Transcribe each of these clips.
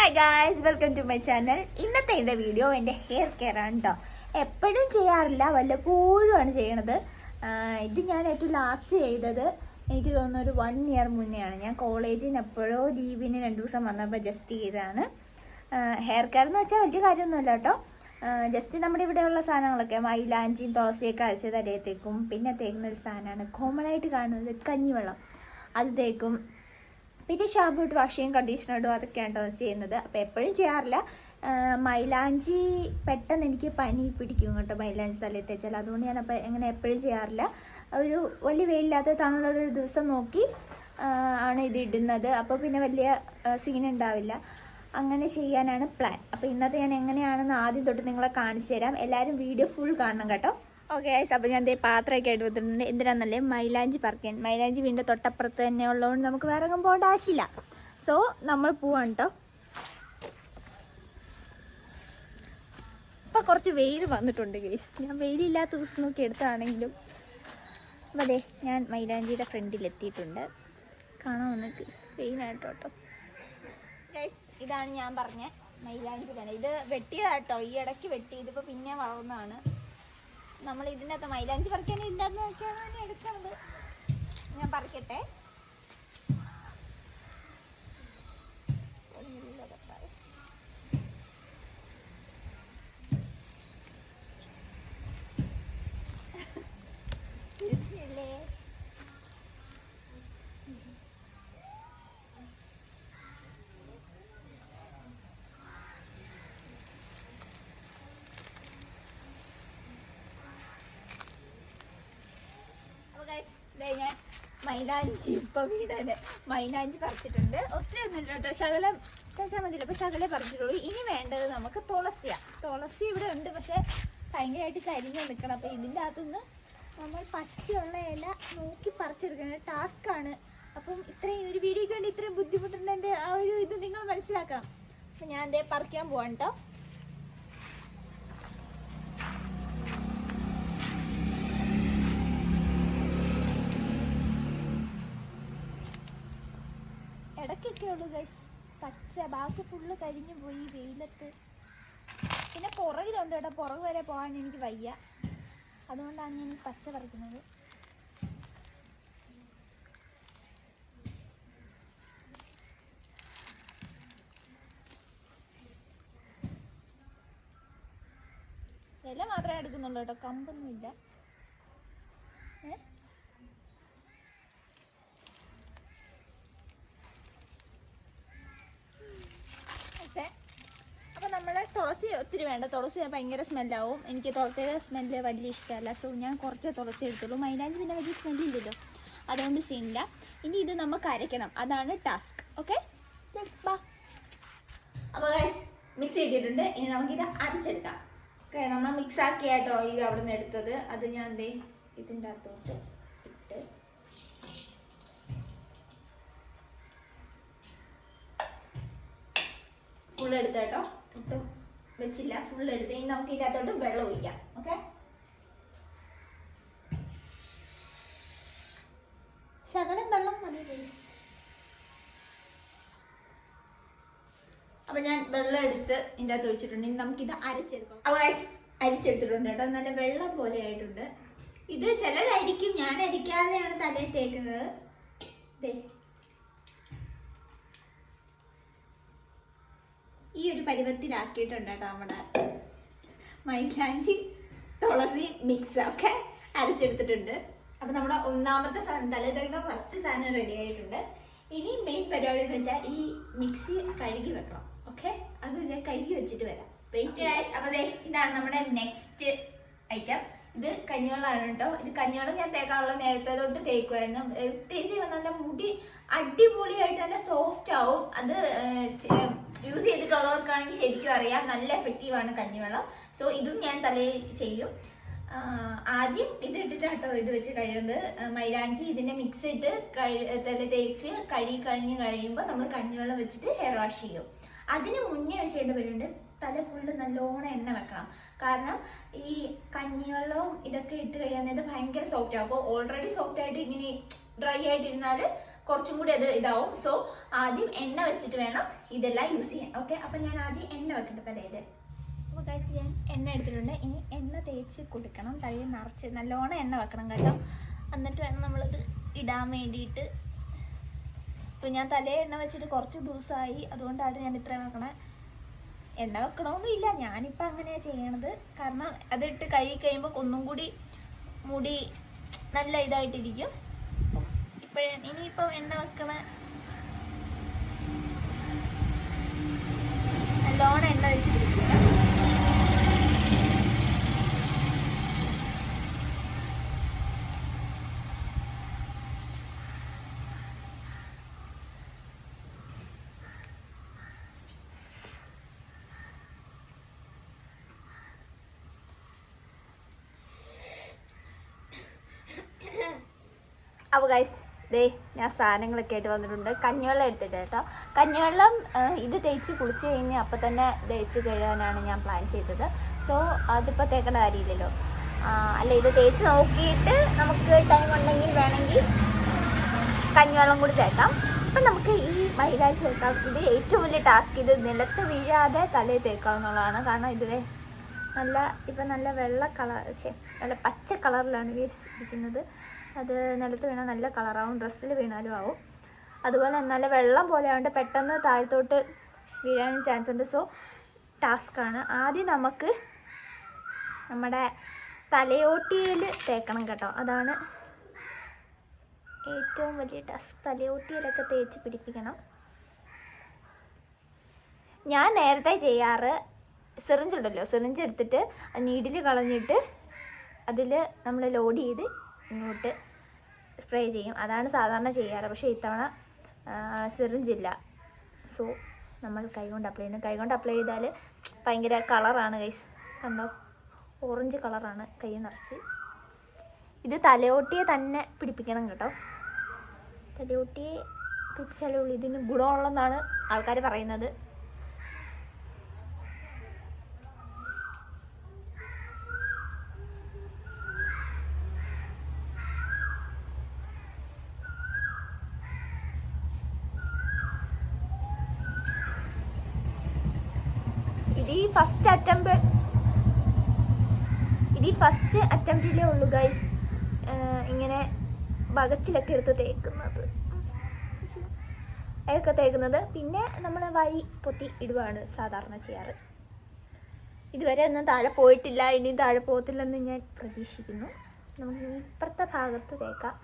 Hi guys welcome to my channel ഇന്നത്തെ എന്റെ video എന്റെ ഹെയർ കെയർ ആണ് കേട്ടോ എപ്പോഴും ചെയ്യാറില്ല വല്ലപ്പോഴും ആണ് ചെയ്യണത്. ഇത് ഞാൻ ഏറ്റവും ലാസ്റ്റ് ചെയ്തത് എനിക്ക് തോന്നുന്നു ഒരു വൺ ഇയർ മുന്നെയാണ്. ഞാൻ കോളേജിൽ നിന്ന് എപ്പോഴോ ലീവിന് രണ്ട് ദിവസം വന്നപ്പോൾ ജസ്റ്റ് ചെയ്തതാണ്. ഹെയർ കെയർ എന്ന് വെച്ചാൽ വലിയ കാര്യമൊന്നുമില്ല കേട്ടോ ജസ്റ്റ് നമ്മുടെ ഇവിടെയുള്ള സാധനങ്ങളൊക്കെ മൈലാഞ്ചിയും തുളസിയൊക്കെ അരച്ച് തലയത്തേക്കും പിന്നെ തേക്കുന്ന ഒരു സാധനമാണ്. കോമൺ ആയിട്ട് കാണുന്നത് കഞ്ഞിവെള്ളം. അത് തേക്കും. പിന്നെ ഷാമ്പു ഇട്ട് വാഷ് ചെയ്യും കണ്ടീഷണർ ഇടും അതൊക്കെയാണ് കേട്ടോ ചെയ്യുന്നത്. അപ്പോൾ എപ്പോഴും ചെയ്യാറില്ല. മൈലാഞ്ചി പെട്ടെന്ന് എനിക്ക് പനി പിടിക്കും കേട്ടോ മൈലാഞ്ചി തലയിൽ തേച്ചാൽ. അതുകൊണ്ട് ഞാൻ അപ്പോൾ എങ്ങനെ എപ്പോഴും ചെയ്യാറില്ല. ഒരു വലിയ വെയിലില്ലാത്ത തണുള്ള ഒരു ദിവസം നോക്കി ആണ് ഇത് ഇടുന്നത്. അപ്പോൾ പിന്നെ വലിയ സീൻ ഉണ്ടാവില്ല. അങ്ങനെ ചെയ്യാനാണ് പ്ലാൻ അപ്പോൾ ഇന്നത്തെ ഞാൻ എങ്ങനെയാണെന്ന് ആദ്യം തൊട്ട് നിങ്ങളെ കാണിച്ചു തരാം. എല്ലാവരും വീഡിയോ ഫുൾ കാണണം കേട്ടോ. ഓക്കെ അപ്പോൾ ഞാൻ പാത്രമൊക്കെ ആയിട്ട് വന്നിട്ടുണ്ട് എന്തിനാണെന്നല്ലേ മൈലാഞ്ചി പറിക്കാൻ. മൈലാഞ്ചി വീണ്ടും തൊട്ടപ്പുറത്ത് തന്നെ ഉള്ളതുകൊണ്ട് നമുക്ക് വേറെ എങ്ങും പോകേണ്ട ആവശ്യമില്ല. സോ നമ്മൾ പോവാണ് കേട്ടോ ഇപ്പം കുറച്ച് വെയിൽ വന്നിട്ടുണ്ട് ഗേസ് ഞാൻ വെയിലില്ലാത്ത ദിവസം നോക്കി എടുത്താണെങ്കിലും അപ്പം അതെ ഞാൻ മൈലാഞ്ചിയുടെ ഫ്രണ്ടിലെത്തിയിട്ടുണ്ട് കാണാൻ നിനക്ക്? വെയിലായിട്ടോ കേട്ടോ ഗൈസ് ഇതാണ് ഞാൻ പറഞ്ഞ മൈലാഞ്ചി തന്നെ. ഇത് വെട്ടിയതാട്ടോ ഈ ഇടയ്ക്ക് വെട്ടി. ഇതിപ്പോൾ പിന്നെ വളർന്നതാണ്. നമ്മൾ ഇതിന്റെ അകത്ത് മൈലാഞ്ചി പറിക്കാൻ ഇതിന്റെ തന്നെ എടുക്കണത്. ഞാൻ പറിക്കട്ടെ ചിരിച്ചില്ലേ? അപ്പൊ guys, ദേ ഞാൻ മൈലാഞ്ചി ഇപ്പൊ വീടനെ മൈലാഞ്ചി പറിച്ചിട്ടുണ്ട്. ഒത്തിരി ഒന്നും ഇല്ല കേട്ടോ. ശകലം തേച്ചാൽ മതിയില്ല. അപ്പൊ ശകലേ പറിച്ചിട്ടുള്ളൂ. ഇനി വേണ്ടത് നമുക്ക് തുളസിയാ. തുളസി ഇവിടെ ഉണ്ട് പക്ഷെ ഭയങ്കരമായിട്ട് കരിഞ്ഞു നിൽക്കണം അപ്പൊ ഇതിന്റെ അകത്തുനിന്ന് നമ്മൾ പച്ചയുള്ള ഇല നോക്കി പറിച്ചെടുക്കണം. ആണ്. അപ്പം ഇത്രയും ഒരു വീഡിയോക്ക് വേണ്ടി ഇത്രയും ബുദ്ധിമുട്ടുന്നതിന്റെ ആ ഒരു ഇത് നിങ്ങൾ മനസ്സിലാക്കണം. അപ്പം ഞാൻ ദേ പറിക്കാൻ പോവാണ് കേട്ടോ ഇടയ്ക്കൊക്കെ ഉള്ളൂ ഗൈസ് പച്ച ബാക്കി ഫുള്ള് കരിഞ്ഞു പോയി വെയിലത്ത്. പിന്നെ പുറകിലുണ്ട് കേട്ടോ. പുറകു വരെ പോകാൻ എനിക്ക് വയ്യ. അതുകൊണ്ടാണ് ഞാൻ ഈ പച്ച പറിക്കുന്നത്. ഇല മാത്രമേ എടുക്കുന്നുള്ളൂ കേട്ടോ. കമ്പൊന്നുമില്ല. ഏ ഓക്കെ അപ്പോൾ നമ്മൾ തുളസി ഒത്തിരി വേണ്ട. തുളസി ഭയങ്കര സ്മെല്ലാവും. എനിക്ക് തുളസിയുടെ സ്മെല്ല് വലിയ ഇഷ്ടമല്ല. സോ ഞാൻ കുറച്ച് തുളസി എടുത്തുള്ളൂ. മൈലാഞ്ചി പിന്നെ വലിയ സ്മെല്ലില്ലല്ലോ അതുകൊണ്ട് സീനില്ല. ഇനി ഇത് നമുക്ക് അരയ്ക്കണം. അതാണ് ടാസ്ക് ഓക്കെ അപ്പോൾ ഗൈസ് മിക്സ് ചെയ്തിട്ടുണ്ട് ഇനി നമുക്കിത് അരച്ചെടുക്കാം. ഓക്കെ നമ്മൾ മിക്സ് ആക്കിയാട്ടോ ഇത് അവിടെ നിന്ന് എടുത്തത്. അത് ഞാൻ എന്തേ ഇതിന്റെ അകത്തോട്ട് ഇട്ട്. ഫുൾ എടുത്ത് കേട്ടോ ഒട്ടും വെച്ചില്ല. ഫുൾ എടുത്ത് ഇനി നമുക്ക് ഇതിനകത്തോട്ട് വെള്ളം ഒഴിക്കാം. ഓക്കെ ശകലം വെള്ളം മതി. അപ്പൊ ഞാൻ വെള്ളം എടുത്ത് ഇതിന്റെ അകത്ത് ഒഴിച്ചിട്ടുണ്ട്. ഇനി നമുക്കിത് അരച്ചെടുക്കാം. അപ്പൊ guys, അരിച്ചെടുത്തിട്ടുണ്ട് കേട്ടോ. നല്ല വെള്ളം പോലെ ആയിട്ടുണ്ട്. ഇത് ചിലരായിരിക്കും ഞാൻ അരിക്കാതെയാണ് തലയിൽ തേക്കുന്നത്. ഈ ഒരു പരുവത്തിലാക്കിയിട്ടുണ്ട് കേട്ടോ നമ്മുടെ മൈലാഞ്ചി തുളസി മിക്സ് ഒക്കെ അരച്ചെടുത്തിട്ടുണ്ട്. അപ്പം നമ്മുടെ ഒന്നാമത്തെ സാധനം തലേതരുന്ന ഫസ്റ്റ് സാധനം റെഡി ആയിട്ടുണ്ട്. ഇനി മെയിൻ പരിപാടി എന്ന് വെച്ചാൽ ഈ മിക്സി കഴുകി വെക്കണം ഓക്കെ അത് ഞാൻ കഴുകി വെച്ചിട്ട് വരാം. വെയിറ്റ് ഗൈസ് അപ്പോൾ ഇതാണ് നമ്മുടെ നെക്സ്റ്റ് ഐറ്റം ഇത് കഞ്ഞിവെള്ളമാണ് കേട്ടോ. ഇത് കഞ്ഞിവെള്ളം ഞാൻ തേക്കാനുള്ള നേരത്തെ തൊട്ട് തേക്കുമായിരുന്നു തേച്ച് നല്ല മുടി അടിപൊളിയായിട്ട് നല്ല സോഫ്റ്റ് ആവും. അത് യൂസ് ചെയ്തിട്ടുള്ളവർക്കാണെങ്കിൽ ശരിക്കും അറിയാം. നല്ല എഫക്റ്റീവ് ആണ് കഞ്ഞിവെള്ളം. സോ ഇതും ഞാൻ തലയിൽ ചെയ്യും. ആദ്യം ഇത് ഇട്ടിട്ടാട്ടോ ഇത് വെച്ച് കഴിയുന്നത് ആഹ് മൈലാഞ്ചി ഇതിന്റെ മിക്സ് ഇട്ട് തല തേച്ച് കഴുകി കഴിഞ്ഞ് കഴിയുമ്പോൾ നമ്മൾ കഞ്ഞിവെള്ളം വെച്ചിട്ട് ഹെയർ വാഷ് ചെയ്യും. അതിന് മുന്നേ വെച്ചേണ്ട പരിപാടി തല ഫുള്ള് നല്ലോണം എണ്ണ വെക്കണം. കാരണം ഈ കഞ്ഞിവെള്ളവും ഇതൊക്കെ ഇട്ട് കഴിയാൻ ഭയങ്കര സോഫ്റ്റ് ആവും അപ്പോൾ ഓൾറെഡി സോഫ്റ്റ് ആയിട്ട് ഇങ്ങനെ ഡ്രൈ ആയിട്ടിരുന്നാൽ കുറച്ചും കൂടി അത് ഇതാവും. സോ ആദ്യം എണ്ണ വെച്ചിട്ട് വേണം ഇതെല്ലാം യൂസ് ചെയ്യാൻ. ഓക്കെ അപ്പം ഞാൻ ആദ്യം എണ്ണ വെക്കട്ടെ തലയിൽ അപ്പോൾ ഗൈസ് ഞാൻ എണ്ണ എടുത്തിട്ടുണ്ട്. ഇനി എണ്ണ തേച്ച് കൊടുക്കണം. തലയിൽ നിറച്ച് നല്ലോണം എണ്ണ വെക്കണം കേട്ടോ. എന്നിട്ട് വേണം നമ്മളത് ഇടാൻ വേണ്ടിയിട്ട്. ഇപ്പം ഞാൻ തലേ എണ്ണ വെച്ചിട്ട് കുറച്ച് ദിവസമായി. അതുകൊണ്ടാണ് ഞാൻ ഇത്രയും വെക്കണേ. എണ്ണ വെക്കണമൊന്നുമില്ല ഞാനിപ്പോൾ അങ്ങനെയാണ് ചെയ്യണത്. കാരണം അതിട്ട് കഴുകി കഴിയുമ്പോൾ ഒന്നും കൂടി മുടി നല്ല ഇതായിട്ടിരിക്കും. ഇപ്പോഴ ഇനിയിപ്പോൾ എണ്ണ വെക്കണ നല്ലോണം എണ്ണ വെച്ച് അപ്പോൾ ഗൈസ് ദേ ഞാൻ സാധനങ്ങളൊക്കെ ആയിട്ട് വന്നിട്ടുണ്ട്. കഞ്ഞിവെള്ളം എടുത്തിട്ട് കേട്ടോ. കഞ്ഞിവെള്ളം ഇത് തേച്ച് കുളിച്ച് കഴിഞ്ഞ് അപ്പം തന്നെ തേച്ച് കഴുകാനാണ് ഞാൻ പ്ലാൻ ചെയ്തത്. സോ അതിപ്പോൾ തേക്കേണ്ട കാര്യമില്ലല്ലോ. അല്ല ഇത് തേച്ച് നോക്കിയിട്ട് നമുക്ക് ടൈം ഉണ്ടെങ്കിൽ വേണമെങ്കിൽ കഞ്ഞിവെള്ളം കൂടി തേക്കാം. അപ്പം നമുക്ക് ഈ മൈലാഴ്ച തേക്കാം ഇത് ഏറ്റവും വലിയ ടാസ്ക് ഇത് നിലത്ത് വീഴാതെ തലയിൽ തേക്കാവുന്നതാണ്. കാരണം ഇതിലെ നല്ല ഇപ്പം നല്ല വെള്ള കളർ നല്ല പച്ച കളറിലാണ് വേസ് ഇരിക്കുന്നത്. അത് നിലത്ത് വീണാൽ നല്ല കളറാവും ഡ്രസ്സിൽ വീണാലും ആവും. അതുപോലെ നല്ല വെള്ളം പോലെ ആയതുകൊണ്ട് പെട്ടെന്ന് താഴത്തോട്ട് വീഴാനും ചാൻസ് ഉണ്ട്. സോ ടാസ്ക്കാണ് ആദ്യം നമുക്ക് നമ്മുടെ തലയോട്ടിയിൽ തേക്കണം കേട്ടോ. അതാണ് ഏറ്റവും വലിയ ടാസ്ക് തലയോട്ടിയിലൊക്കെ തേച്ച് പിടിപ്പിക്കണം. ഞാൻ നേരത്തെ ചെയ്യാറ് സിറിഞ്ച് ഉണ്ടല്ലോ സിറിഞ്ച് എടുത്തിട്ട് നീഡിൽ കളഞ്ഞിട്ട് അതിൽ നമ്മൾ ലോഡ് ചെയ്ത് ഇങ്ങോട്ട് സ്പ്രേ ചെയ്യും. അതാണ് സാധാരണ ചെയ്യാറ്. പക്ഷേ ഇത്തവണ സിറിഞ്ചില്ല. സോ നമ്മൾ കൈകൊണ്ട് അപ്ലൈ ചെയ്യുന്നു. കൈകൊണ്ട് അപ്ലൈ ചെയ്താൽ ഭയങ്കര കളറാണ് ഗൈസ് കണ്ടോ? ഓറഞ്ച് കളറാണ് കൈ നിറച്ച്. ഇത് തലയോട്ടിയെ തന്നെ പിടിപ്പിക്കണം കേട്ടോ. തലയോട്ടിയെ പിടിച്ചാലേ ഉള്ളൂ. ഇതിന് ഗുണമുള്ളതെന്നാണ് ആൾക്കാർ പറയുന്നത്. ഇത് ഈ ഫസ്റ്റ് അറ്റംപ്റ്റ് ഇത് ഈ ഫസ്റ്റ് അറ്റംപ്റ്റിലേ ഉള്ളൂ ഗൈസ് ഇങ്ങനെ വകച്ചിലൊക്കെ എടുത്ത് തേക്കുന്നത്. അതൊക്കെ തേക്കുന്നത്. പിന്നെ നമ്മൾ വൈ പൊത്തി ഇടുവാണ് സാധാരണ ചെയ്യാറ്. ഇതുവരെ ഒന്നും താഴെ പോയിട്ടില്ല ഇനിയും താഴെ പോകത്തില്ലെന്ന് ഞാൻ പ്രതീക്ഷിക്കുന്നു. നമുക്ക് ഇപ്പുറത്തെ ഭാഗത്ത് തേക്കാം.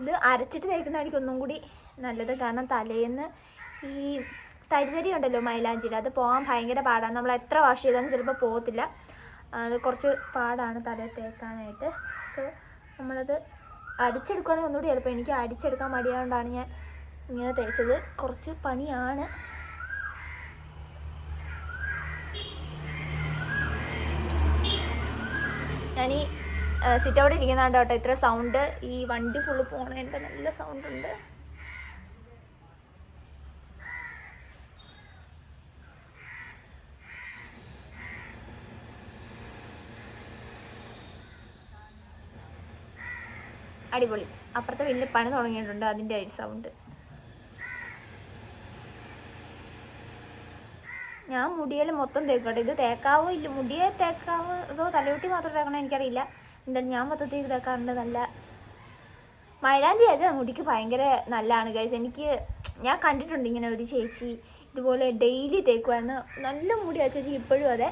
ഇത് അരച്ചിട്ട് തേക്കുന്നതായിരിക്കും ഒന്നും കൂടി നല്ലത്. കാരണം തലേന്ന് ഈ തരിതരി ഉണ്ടല്ലോ മൈലാഞ്ചിയുടെ അത് പോകാൻ ഭയങ്കര പാടാണ്. നമ്മൾ എത്ര വാഷ് ചെയ്താലും ചിലപ്പോൾ പോകത്തില്ല. അത് കുറച്ച് പാടാണ് തലയിൽ തേക്കാനായിട്ട്. സോ നമ്മളത് അടിച്ചെടുക്കുകയാണെങ്കിൽ ഒന്നുകൂടി എളുപ്പം. എനിക്ക് അടിച്ചെടുക്കാൻ മടിയായതുകൊണ്ടാണ് ഞാൻ ഇങ്ങനെ തേച്ചത്. കുറച്ച് പണിയാണ്. ഞാൻ ഈ സിറ്റ് ഔട്ട് ഇരിക്കുന്നുണ്ട് കേട്ടോ. ഇത്ര സൗണ്ട് ഈ വണ്ടി ഫുള്ള് പോകണതിന്റെ നല്ല സൗണ്ട് അടിപൊളി. അപ്പുറത്തെ വലിയ പണി തുടങ്ങിയിട്ടുണ്ട്. അതിന്റെ ഒരു സൗണ്ട്. ഞാൻ മുടിയിൽ മൊത്തം തേക്കട്ടെ ഇത് തേക്കാവോ ഇല്ല? മുടിയെ തേക്കാവോ? അതോ തലയോട്ടി മാത്രം തേക്കണോ എനിക്കറിയില്ല. എന്തായാലും ഞാൻ മൊത്തത്തിൽ തേക്കാറുണ്ട്. നല്ല മൈലാഞ്ചി അത് മുടിക്ക് ഭയങ്കര നല്ലതാണ് ഗൈസ് എനിക്ക് ഞാൻ കണ്ടിട്ടുണ്ട് ഇങ്ങനെ ഒരു ചേച്ചി ഇതുപോലെ ഡെയിലി തേക്കുമായിരുന്നു നല്ല മുടി ആ ചേച്ചി ഇപ്പോഴും അതെ.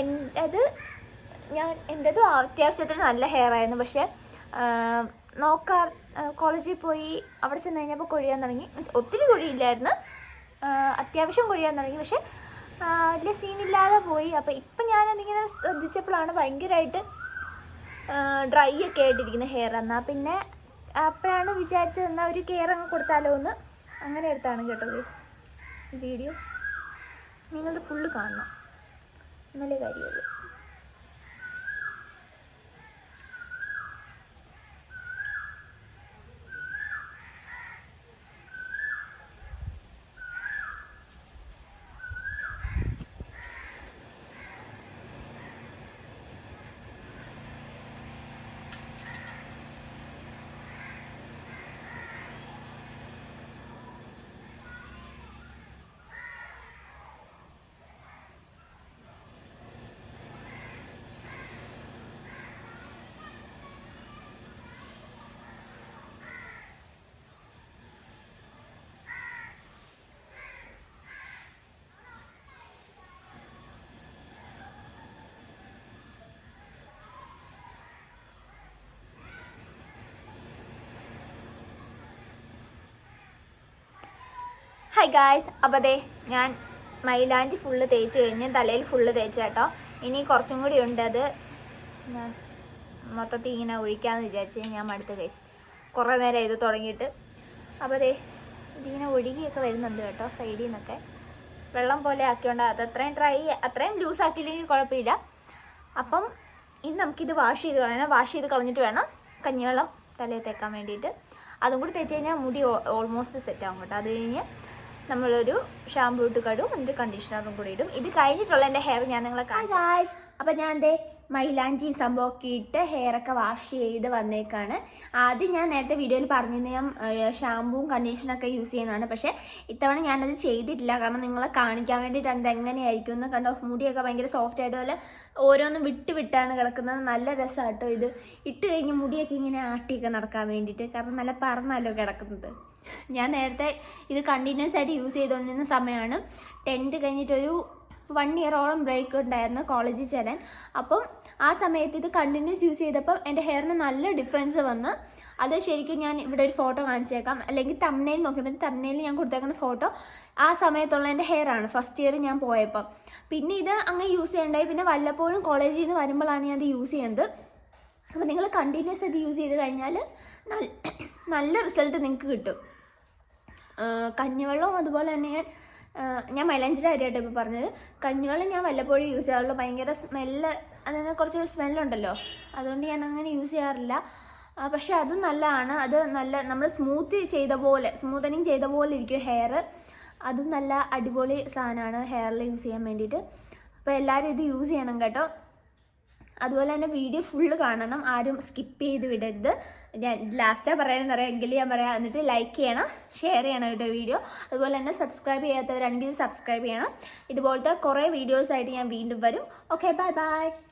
എന്റെത് ഞാൻ എന്റെതും അത്യാവശ്യത്തിന് നല്ല ഹെയർ ആയിരുന്നു. പക്ഷേ നോക്കാൻ കോളേജിൽ പോയി അവിടെ ചെന്ന് കഴിഞ്ഞപ്പോൾ കൊഴിയാൻ തുടങ്ങി. മീൻസ് ഒത്തിരി കൊഴിയില്ലായിരുന്നു. അത്യാവശ്യം കൊഴിയാൻ തുടങ്ങി. പക്ഷെ വലിയ സീനില്ലാതെ പോയി. അപ്പോൾ ഇപ്പം ഞാനതിങ്ങനെ ശ്രദ്ധിച്ചപ്പോഴാണ് ഭയങ്കരമായിട്ട് ഡ്രൈ ഒക്കെ ആയിട്ടിരിക്കുന്ന ഹെയർ എന്നാൽ പിന്നെ അപ്പോഴാണ് വിചാരിച്ചത് എന്നാൽ ഒരു കെയർ അങ്ങ് കൊടുത്താലോ എന്ന്. അങ്ങനെ എടുത്താണ് കേട്ടോ ഗേസ് വീഡിയോ. നിങ്ങളത് ഫുള്ള് കാണണം. നല്ല കാര്യമുള്ളൂ ഹായ് ഗായ്സ് അപ്പോൾ അതെ ഞാൻ മൈലാഞ്ചി ഫുള്ള് തേച്ച് കഴിഞ്ഞ് തലയിൽ ഫുള്ള് തേച്ച് കേട്ടോ. ഇനി കുറച്ചും കൂടി ഉണ്ട് അത്. മൊത്തത്തിൽ ഇങ്ങനെ ഒഴിക്കാമെന്ന് വിചാരിച്ച് ഞാൻ മടുത്ത് ഗൈസ് കുറേ നേരം ഇത് തുടങ്ങിയിട്ട്. അപ്പോൾ അതെ ഇതിങ്ങനെ ഒഴുകിയൊക്കെ വരുന്നുണ്ട് കേട്ടോ സൈഡിൽ നിന്നൊക്കെ വെള്ളം പോലെ ആക്കിയോണ്ട് അത് അത്രയും ഡ്രൈ അത്രയും ലൂസ് ആക്കിയില്ലെങ്കിൽ കുഴപ്പമില്ല. അപ്പം ഇനി നമുക്കിത് വാഷ് ചെയ്ത് കളയണം വാഷ് ചെയ്ത് കളഞ്ഞിട്ട് വേണം കഞ്ഞിവെള്ളം തലയിൽ തേക്കാൻ വേണ്ടിയിട്ട്. അതും കൂടി തേച്ച് കഴിഞ്ഞാൽ മുടി ഓൾമോസ്റ്റ് സെറ്റ് ആകും കേട്ടോ. അത് കഴിഞ്ഞ് നമ്മളൊരു ഷാമ്പൂ ഇട്ട് കടും എന്നിട്ട് കണ്ടീഷണറും കൂടി ഇടും. ഇത് കഴിഞ്ഞിട്ടുള്ള എന്റെ ഹെയർ ഞാൻ നിങ്ങളെ കാണിച്ചു അപ്പം ഞാൻ എന്റെ മൈലാഞ്ചി സംഭവമൊക്കെ ഇട്ട് ഹെയറൊക്കെ വാഷ് ചെയ്ത് വന്നേക്കാണ്. ആദ്യം ഞാൻ നേരത്തെ വീഡിയോയിൽ പറഞ്ഞിരുന്ന ഞാൻ ഷാമ്പൂവും കണ്ടീഷണറൊക്കെ യൂസ് ചെയ്യുന്നതാണ്. പക്ഷേ ഇത്തവണ ഞാനത് ചെയ്തിട്ടില്ല. കാരണം നിങ്ങളെ കാണിക്കാൻ വേണ്ടിയിട്ടാണ് എങ്ങനെയായിരിക്കും എന്ന് കണ്ടോ? മുടിയൊക്കെ ഭയങ്കര സോഫ്റ്റ് ആയിട്ട് നല്ല ഓരോന്നും വിട്ട് വിട്ടാണ് കിടക്കുന്നത്. നല്ല രസമാട്ടോ ഇത്. ഇട്ട് കഴിഞ്ഞ് മുടിയൊക്കെ ഇങ്ങനെ ആട്ടിയൊക്കെ നടക്കാൻ വേണ്ടിയിട്ട്. കാരണം നല്ല പറന്നല്ലോ കിടക്കുന്നത്. ഞാൻ നേരത്തെ ഇത് കണ്ടിന്യൂസ് ആയിട്ട് യൂസ് ചെയ്തുകൊണ്ടിരുന്ന സമയമാണ്. ടെൻത്ത് കഴിഞ്ഞിട്ടൊരു വൺ ഇയറോളം ബ്രേക്ക് ഉണ്ടായിരുന്നു കോളേജിൽ ചേരാൻ. അപ്പം ആ സമയത്ത് ഇത് കണ്ടിന്യൂസ് യൂസ് ചെയ്തപ്പം എന്റെ ഹെയറിന് നല്ല ഡിഫറൻസ് വന്ന് അത് ശരിക്കും ഞാൻ ഇവിടെ ഒരു ഫോട്ടോ കാണിച്ചേക്കാം. അല്ലെങ്കിൽ തമ്മനയിൽ നോക്കിയപ്പോൾ തമ്മനയിൽ ഞാൻ കൊടുത്തേക്കുന്ന ഫോട്ടോ ആ സമയത്തുള്ള എന്റെ ഹെയർ ആണ്. ഫസ്റ്റ് ഇയർ ഞാൻ പോയപ്പോൾ പിന്നെ ഇത് അങ്ങ് യൂസ് ചെയ്യണ്ടായി. പിന്നെ വല്ലപ്പോഴും കോളേജിൽ നിന്ന് വരുമ്പോഴാണ് ഞാൻ അത് യൂസ് ചെയ്യുന്നത് അപ്പോൾ നിങ്ങൾ കണ്ടിന്യൂസ് ഇത് യൂസ് ചെയ്ത് കഴിഞ്ഞാൽ നല്ല റിസൾട്ട് നിങ്ങൾക്ക് കിട്ടും. കഞ്ഞിവെള്ളവും അതുപോലെ തന്നെ ഞാൻ ഞാൻ മൈലാഞ്ചിയുടെ കാര്യമായിട്ട് ഇപ്പോൾ പറഞ്ഞത്. കഞ്ഞിവെള്ളം ഞാൻ വല്ലപ്പോഴും യൂസ് ചെയ്യാറുള്ളൂ. ഭയങ്കര സ്മെല്ല് അതിന് കുറച്ച് സ്മെല്ലുണ്ടല്ലോ അതുകൊണ്ട് ഞാൻ അങ്ങനെ യൂസ് ചെയ്യാറില്ല. പക്ഷേ അതും നല്ലതാണ്. അത് നല്ല നമ്മൾ സ്മൂത്ത് ചെയ്ത പോലെ സ്മൂത്തനിങ് ചെയ്ത പോലെ ഇരിക്കും ഹെയർ അതും നല്ല അടിപൊളി സാധനമാണ് ഹെയറിൽ യൂസ് ചെയ്യാൻ വേണ്ടിയിട്ട്. അപ്പോൾ എല്ലാവരും ഇത് യൂസ് ചെയ്യണം കേട്ടോ. അതുപോലെ തന്നെ വീഡിയോ ഫുള്ള് കാണണം. ആരും സ്കിപ്പ് ചെയ്ത് വിടരുത്. ഞാൻ ലാസ്റ്റാണ് പറയാനെന്ന് പറയാം എങ്കിലും ഞാൻ പറയാം. എന്നിട്ട് ലൈക്ക് ചെയ്യണം ഷെയർ ചെയ്യണം കേട്ടോ വീഡിയോ അതുപോലെ തന്നെ സബ്സ്ക്രൈബ് ചെയ്യാത്തവരാണെങ്കിൽ സബ്സ്ക്രൈബ് ചെയ്യണം. ഇതുപോലത്തെ കുറേ വീഡിയോസായിട്ട് ഞാൻ വീണ്ടും വരും. Okay bye bye